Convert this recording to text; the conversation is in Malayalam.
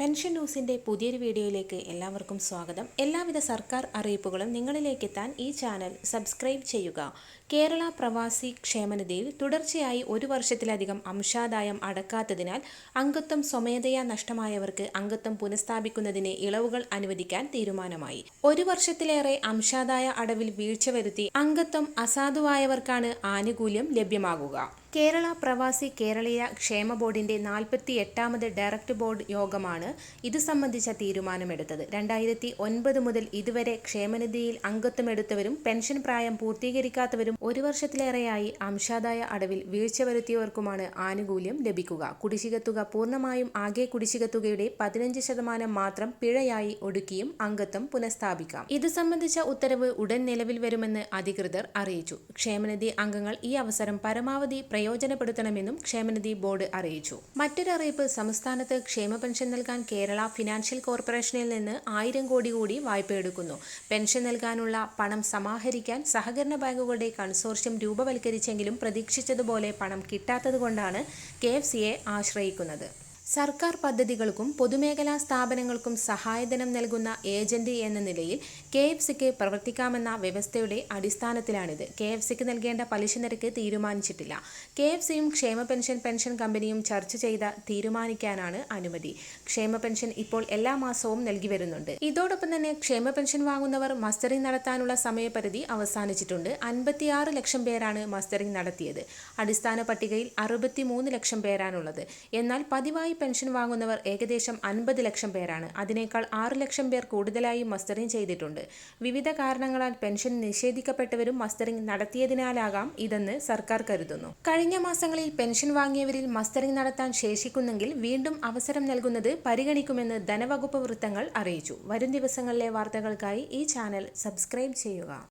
പെൻഷൻ ന്യൂസിന്റെ പുതിയൊരു വീഡിയോയിലേക്ക് എല്ലാവർക്കും സ്വാഗതം. എല്ലാവിധ സർക്കാർ അറിയിപ്പുകളും നിങ്ങളിലേക്ക് എത്താൻ ഈ ചാനൽ സബ്സ്ക്രൈബ് ചെയ്യുക. കേരള പ്രവാസി ക്ഷേമനിധിയിൽ തുടർച്ചയായി ഒരു വർഷത്തിലധികം അംശാദായം അടക്കാത്തതിനാൽ അംഗത്വം സ്വമേധയാ നഷ്ടമായവർക്ക് അംഗത്വം പുനഃസ്ഥാപിക്കുന്നതിന് ഇളവുകൾ അനുവദിക്കാൻ തീരുമാനമായി. ഒരു വർഷത്തിലേറെ അംശാദായ അടവിൽ വീഴ്ച വരുത്തി അംഗത്വം അസാധുവായവർക്കാണ് ആനുകൂല്യം ലഭ്യമാകുക. കേരള പ്രവാസി കേരളീയ ക്ഷേമ ബോർഡിന്റെ നാൽപ്പത്തി എട്ടാമത് ഡയറക്ട് ബോർഡ് യോഗമാണ് ഇത് സംബന്ധിച്ച തീരുമാനമെടുത്തത്. രണ്ടായിരത്തി ഒൻപത് മുതൽ ഇതുവരെ ക്ഷേമനിധിയിൽ അംഗത്വമെടുത്തവരും പെൻഷൻ പ്രായം പൂർത്തീകരിക്കാത്തവരും ഒരു വർഷത്തിലേറെയായി അംശാദായ അടവിൽ വീഴ്ച വരുത്തിയവർക്കുമാണ് ആനുകൂല്യം ലഭിക്കുക. കുടിശ്ശിക തുക പൂർണമായും ആകെ കുടിശ്ശിക തുകയുടെ പതിനഞ്ച് ശതമാനം മാത്രം പിഴയായി ഒടുക്കിയും അംഗത്വം പുനഃസ്ഥാപിക്കാം. ഇത് സംബന്ധിച്ച ഉത്തരവ് ഉടൻ നിലവിൽ വരുമെന്ന് അധികൃതർ അറിയിച്ചു. ക്ഷേമനിധി അംഗങ്ങൾ ഈ അവസരം പരമാവധി പ്രയോജനപ്പെടുത്തണമെന്നും ക്ഷേമനിധി ബോർഡ് അറിയിച്ചു. മറ്റൊരറിയിപ്പ് സംസ്ഥാനത്ത് ക്ഷേമ പെൻഷൻ നൽകാൻ കേരള ഫിനാൻഷ്യൽ കോർപ്പറേഷനിൽ നിന്ന് ആയിരം കോടി കൂടി വായ്പ എടുക്കുന്നു. പെൻഷൻ നൽകാനുള്ള പണം സമാഹരിക്കാൻ സഹകരണ ബാങ്കുകളുടെ കൺസോർഷ്യം രൂപവൽക്കരിച്ചെങ്കിലും പ്രതീക്ഷിച്ചതുപോലെ പണം കിട്ടാത്തതുകൊണ്ടാണ് കെ എഫ് സിയെ ആശ്രയിക്കുന്നത്. സർക്കാർ പദ്ധതികൾക്കും പൊതുമേഖലാ സ്ഥാപനങ്ങൾക്കും സഹായധനം നൽകുന്ന ഏജന്റ് എന്ന നിലയിൽ കെ എഫ് സിക്ക് പ്രവർത്തിക്കാമെന്ന വ്യവസ്ഥയുടെ അടിസ്ഥാനത്തിലാണിത്. കെ എഫ് സിക്ക് നൽകേണ്ട പലിശ നിരക്ക് തീരുമാനിച്ചിട്ടില്ല. കെ എഫ് സിയും ക്ഷേമ പെൻഷൻ പെൻഷൻ കമ്പനിയും ചർച്ച ചെയ്ത തീരുമാനിക്കാനാണ് അനുമതി. ക്ഷേമ പെൻഷൻ ഇപ്പോൾ എല്ലാ മാസവും നൽകി വരുന്നുണ്ട്. ഇതോടൊപ്പം തന്നെ ക്ഷേമ പെൻഷൻ വാങ്ങുന്നവർ മസ്റ്ററിംഗ് നടത്താനുള്ള സമയപരിധി അവസാനിച്ചിട്ടുണ്ട്. അൻപത്തിയാറ് ലക്ഷം പേരാണ് മസ്റ്ററിംഗ് നടത്തിയത്. അടിസ്ഥാന പട്ടികയിൽ അറുപത്തിമൂന്ന് ലക്ഷം പേരാണുള്ളത്. എന്നാൽ പതിവായി പെൻഷൻ വാങ്ങുന്നവർ ഏകദേശം അൻപത് ലക്ഷം പേരാണ്. അതിനേക്കാൾ ആറ് ലക്ഷം പേർ കൂടുതലായി മസ്റ്ററിംഗ് ചെയ്തിട്ടുണ്ട്. വിവിധ കാരണങ്ങളാൽ പെൻഷൻ നിഷേധിക്കപ്പെട്ടവരും മസ്റ്ററിംഗ് നടത്തിയതിനാലാകാം ഇതെന്ന് സർക്കാർ കരുതുന്നു. കഴിഞ്ഞ മാസങ്ങളിൽ പെൻഷൻ വാങ്ങിയവരിൽ മസ്റ്ററിംഗ് നടത്താൻ ശേഷിക്കുന്നെങ്കിൽ വീണ്ടും അവസരം നൽകുന്നത് പരിഗണിക്കുമെന്ന് ധനവകുപ്പ് വൃത്തങ്ങൾ അറിയിച്ചു. വരും ദിവസങ്ങളിലെ വാർത്തകൾക്കായി ഈ ചാനൽ സബ്സ്ക്രൈബ് ചെയ്യുക.